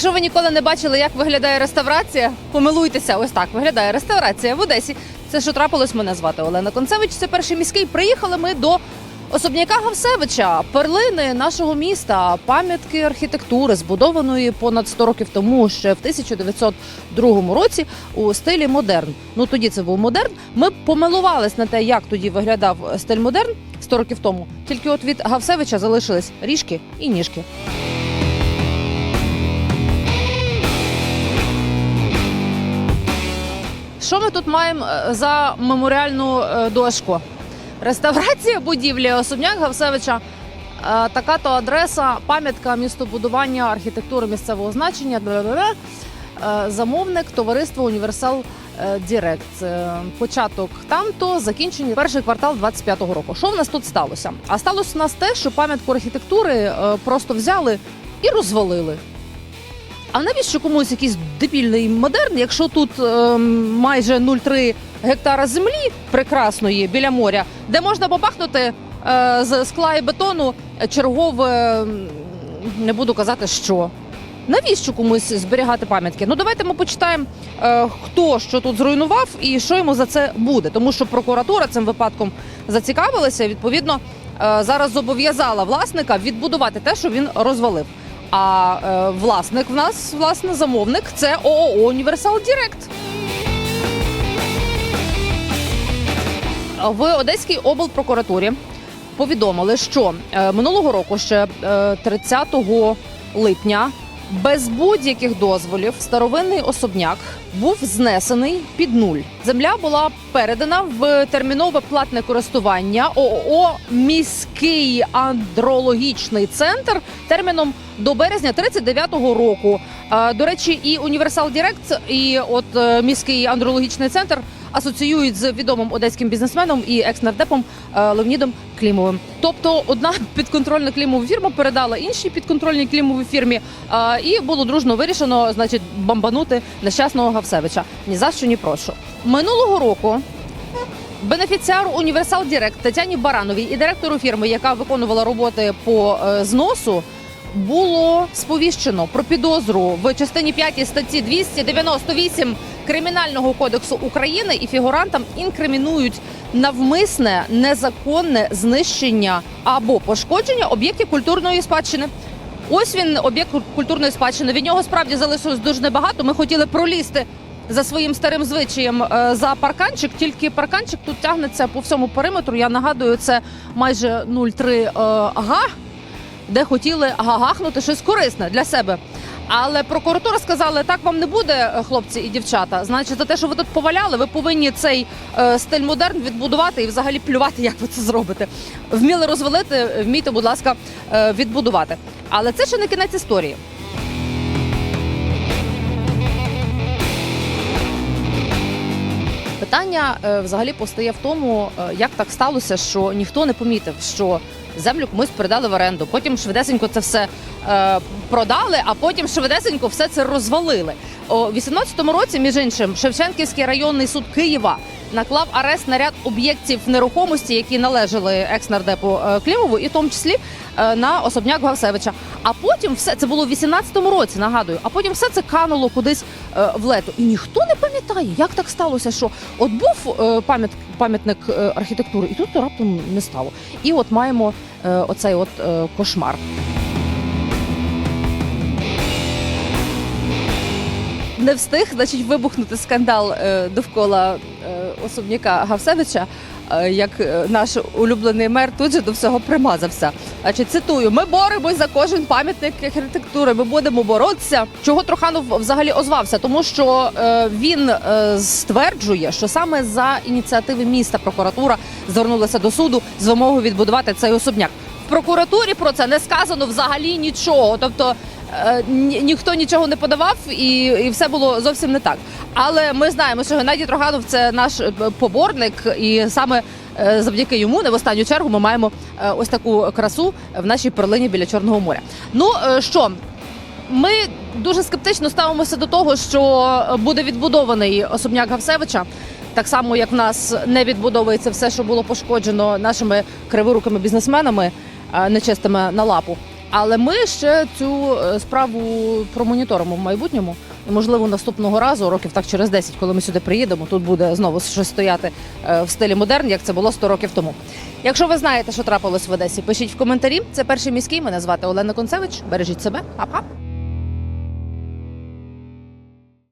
Якщо ви ніколи не бачили, як виглядає реставрація, помилуйтеся. Ось так виглядає реставрація в Одесі. Це що трапилось, мене звати Олена Концевич. Це перший міський. Приїхали ми до особняка Гавсевича, перлини нашого міста, пам'ятки архітектури, збудованої понад 100 років тому, ще в 1902 році у стилі модерн. Ну тоді це був модерн. Ми помилувались на те, як тоді виглядав стиль модерн 100 років тому. Тільки от від Гавсевича залишились ріжки і ніжки. Що ми тут маємо е, за меморіальну е, дошку? Реставрація будівлі особняк Гавсевича. Е, Така то адреса, пам'ятка містобудування, архітектури місцевого значення. Замовник товариство Універсал Дірект. Початок там-то, закінчення перший квартал 25-го року. Що в нас тут сталося? А сталося у нас те, що пам'ятку архітектури просто взяли і розвалили. А навіщо комусь якийсь дебільний модерн, якщо тут ем, майже 0,3 гектара землі прекрасної біля моря, де можна попахнути е, з скла і бетону чергове, не буду казати, що. Навіщо комусь зберігати пам'ятки? Ну давайте ми почитаємо, е, хто що тут зруйнував і що йому за це буде. Тому що прокуратура цим випадком зацікавилася. Відповідно, е, зараз зобов'язала власника відбудувати те, що він розвалив. А е, власник в нас, власне, замовник це ООО Універсал Дірект. В Одеській облпрокуратурі повідомили, що е, минулого року, ще е, 30 липня, без будь-яких дозволів старовинний особняк був знесений під нуль. Земля була передана в термінове платне користування ООО Міський андрологічний центр терміном до березня 39-го року. Е, До речі, і Універсал Дірект, і от е, міський андрологічний центр асоціюють з відомим одеським бізнесменом і екс-нардепом е, Леонідом Клімовим. Тобто, одна підконтрольна клімова фірма передала іншій підконтрольній клімовій фірмі, і було дружно вирішено, значить, бомбанути нещасного Гавсевича. Ні за що, ні прошу. Минулого року. Бенефіціару Універсал Дірект Тетяні Барановій і директору фірми, яка виконувала роботи по зносу, було сповіщено про підозру в частині 5 статті 298 Кримінального кодексу України і фігурантам інкримінують навмисне незаконне знищення або пошкодження об'єктів культурної спадщини. Ось він об'єкт культурної спадщини. Від нього справді залишилось дуже небагато. Ми хотіли пролізти за своїм старим звичаєм е, за парканчик. Тільки парканчик тут тягнеться по всьому периметру. Я нагадую, це майже 0,3 е, га, де хотіли гагахнути щось корисне для себе. Але прокуратура сказала, так вам не буде, е, хлопці і дівчата. Значить, за те, що ви тут поваляли, ви повинні цей е, стиль модерн відбудувати і взагалі плювати, як ви це зробите. Вміли розвалити, вмійте, будь ласка, е, відбудувати. Але це ще не кінець історії. Питання е, взагалі постає в тому, е, як так сталося, що ніхто не помітив, що землю комусь передали в оренду. Потім швидесенько це все е, продали, а потім швидесенько все це розвалили. У 18-му році, між іншим, Шевченківський районний суд Києва наклав арест на ряд об'єктів нерухомості, які належали екс-нардепу е, Клімову, і в тому числі е, на особняк Гавсевича. А потім все це було в 18-му році, нагадую. А потім все це кануло кудись е, в лету. І ніхто не пам'ятає, як так сталося, що от був пам'ят, пам'ятник архітектури, і тут раптом не стало. І от маємо оцей от кошмар. Не встиг, значить, вибухнути скандал довкола особняка Гавсевича, е, як е, наш улюблений мер тут же до всього примазався. Значить, цитую: ми боремось за кожен пам'ятник архітектури. Ми будемо боротися. Чого Троханов взагалі озвався? Тому що е, він стверджує, що саме за ініціативи міста прокуратура звернулася до суду з вимогою відбудувати цей особняк. В прокуратурі про це не сказано взагалі нічого. Тобто ні- ніхто нічого не подавав, і, і все було зовсім не так. Але ми знаємо, що Геннадій Троганов це наш е, поборник, і саме е, завдяки йому, не в останню чергу, ми маємо е, ось таку красу в нашій перлині біля Чорного моря. Ну е, що? Ми дуже скептично ставимося до того, що буде відбудований особняк Гавсевича. Так само, як в нас не відбудовується все, що було пошкоджено нашими криворукими бізнесменами, е, нечистими на лапу. Але ми ще цю е, справу промоніторимо в майбутньому. І, можливо, наступного разу, років так через 10, коли ми сюди приїдемо, тут буде знову щось стояти е, в стилі модерн, як це було 100 років тому. Якщо ви знаєте, що трапилось в Одесі, пишіть в коментарі. Це перший міський. Мене звати Олена Концевич. Бережіть себе. Па-па!